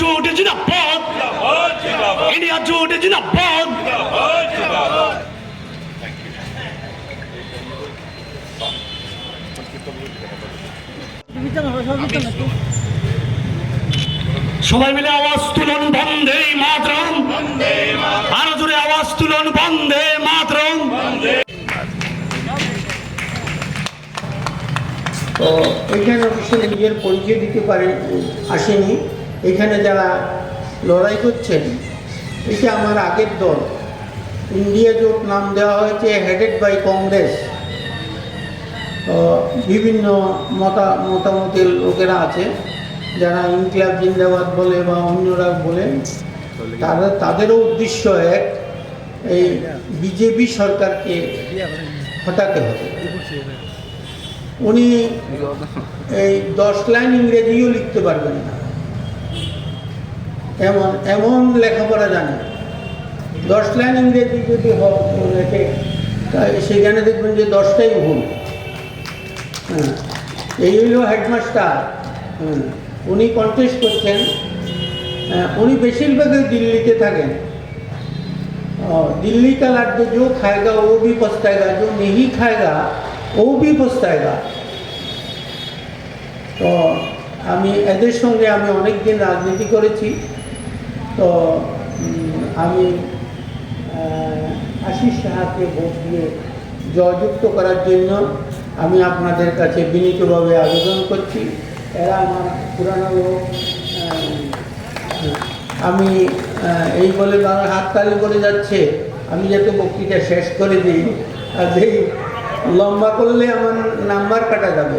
জোট জিন্দাবাদ ইন্ডিয়া জোট জিন্দাবাদ সবাই মিলে আওয়াজ তুলন বন্ধে মাতরম আরও জোরে আওয়াজ তুলন বন্ধে মাতরং তো এখানে অবশ্যই নিজের পরিচয় দিতে পারে, আসেনি। এখানে যারা লড়াই করছেন এটা আমার আগের দল ইন্ডিয়া জোট নাম দেওয়া হয়েছে হেডেড বাই কংগ্রেস বিভিন্ন মতা, মতামতের লোকেরা আছে, যারা ইনকলাব জিন্দাবাদ বলে বা অন্যরা বলে, তারা, তাদেরও উদ্দেশ্য এক, এই বিজেপি সরকারকে হটাতে হবে। উনি এই দশ লাইন ইংরেজিও লিখতে পারবেন না। এমন এমন লেখাপড়া জানে। দশ লাইন ইংরেজি যদি লেখে তাই সেখানে দেখবেন যে দশটাই ভুল। হ্যাঁ এই হইল হেডমাস্টার। হ্যাঁ, উনি কন্টেস্ট করছেন। হ্যাঁ, উনি বেশিরভাগই দিল্লিতে থাকেন। দিল্লি का लड्डू जो খায়গা, ও বি পস্তায়গা जो नहीं খায়গা, ও বি পস্তায়গা। তো, আমি, এদের সঙ্গে আমি অনেক দিন রাজনীতি করেছি। তো আমি আশিস সাহাকে ভোট দিয়ে জয়যুক্ত করার জন্য আমি আপনাদের কাছে বিনীতভাবে আবেদন করছি। এরা আমার পুরানো লোক আমি এই বলে বাংলা হাততালি করে যাচ্ছে। আমি যাতে বক্তৃতা শেষ করে দিই, আর যেই লম্বা করলে আমার নাম্বার কাটা যাবে।